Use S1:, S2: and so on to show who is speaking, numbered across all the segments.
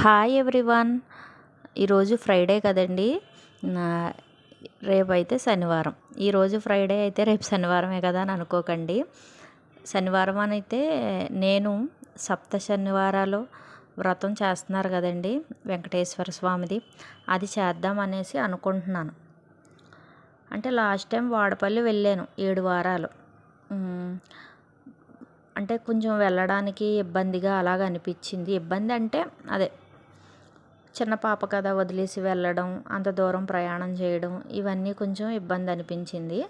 S1: Hi everyone ఈరోజు Friday కదండి. రేపైతే శనివారం. ఈరోజు ఫ్రైడే అయితే రేపు శనివారమే కదా అని అనుకోకండి. శనివారం అని అయితే నేను సప్త శనివారాలు వ్రతం చేస్తున్నారు కదండి వెంకటేశ్వర స్వామిది. అది చేద్దాం అనేసి అనుకుంటున్నాను. అంటే లాస్ట్ టైం వాడపల్లి వెళ్ళాను ఏడు వారాలు. అంటే కొంచెం వెళ్ళడానికి ఇబ్బందిగా అలాగ అనిపించింది. ఇబ్బంది అంటే అదే చిన్న పాప కదా వదిలేసి వెళ్ళడం అంత దూరం ప్రయాణం చేయడం ఇవన్నీ కొంచెం ఇబ్బంది అనిపించింది.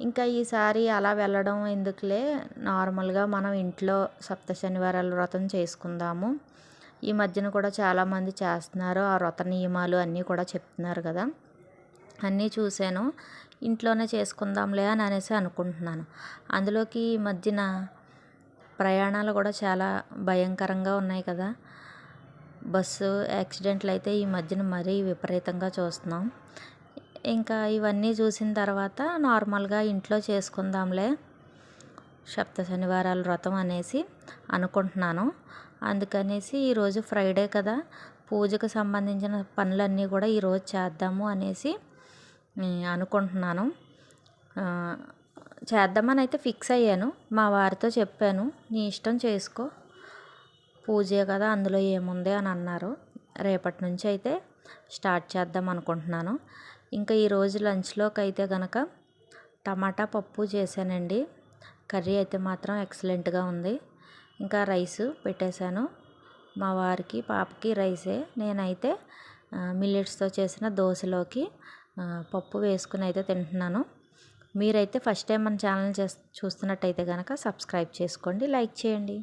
S1: ఇంకా ఈసారి అలా వెళ్ళడం ఎందుకులే? నార్మల్గా మనం ఇంట్లో సప్త శనివారాల వ్రతం చేసుకుందాము. ఈ మధ్యన కూడా చాలామంది చేస్తున్నారు. ఆ వ్రత నియమాలు అన్నీ కూడా చెప్తున్నారు కదా. అన్నీ చూశాను. ఇంట్లోనే చేసుకుందాంలే అని అనేసి అనుకుంటున్నాను. అందులోకి ఈ మధ్యన ప్రయాణాలు కూడా చాలా భయంకరంగా ఉన్నాయి కదా. బస్సు యాక్సిడెంట్లు అయితే ఈ మధ్యన మరీ విపరీతంగా చూస్తున్నాం. ఇంకా ఇవన్నీ చూసిన తర్వాత నార్మల్గా ఇంట్లో చేసుకుందాంలే సప్త శనివారాల వ్రతం అనేసి అనుకుంటున్నాను. అందుకనేసి ఈరోజు ఫ్రైడే కదా పూజకు సంబంధించిన పనులన్నీ కూడా ఈరోజు చేద్దాము అనేసి అనుకుంటున్నాను. చేద్దామని అయితే ఫిక్స్ అయ్యాను. మా వారితో చెప్పాను నీ ఇష్టం చేసుకో. పూజే కదా అందులో ఏముంది అని అన్నారు. రేపటి నుంచి అయితే స్టార్ట్ చేద్దాం అనుకుంటున్నాను. ఇంకా ఈరోజు లంచ్లోకి అయితే కనుక టమాటా పప్పు చేశానండి. కర్రీ అయితే మాత్రం ఎక్సలెంట్గా ఉంది. ఇంకా రైస్ పెట్టేశాను. మా వారికి పాపకి రైసే. నేనైతే మిల్లెట్స్తో చేసిన దోశలోకి పప్పు వేసుకుని అయితే తింటున్నాను. మీరైతే ఫస్ట్ టైం మన ఛానల్ చూస్తున్నట్టయితే కనుక సబ్స్క్రైబ్ చేసుకోండి లైక్ చేయండి.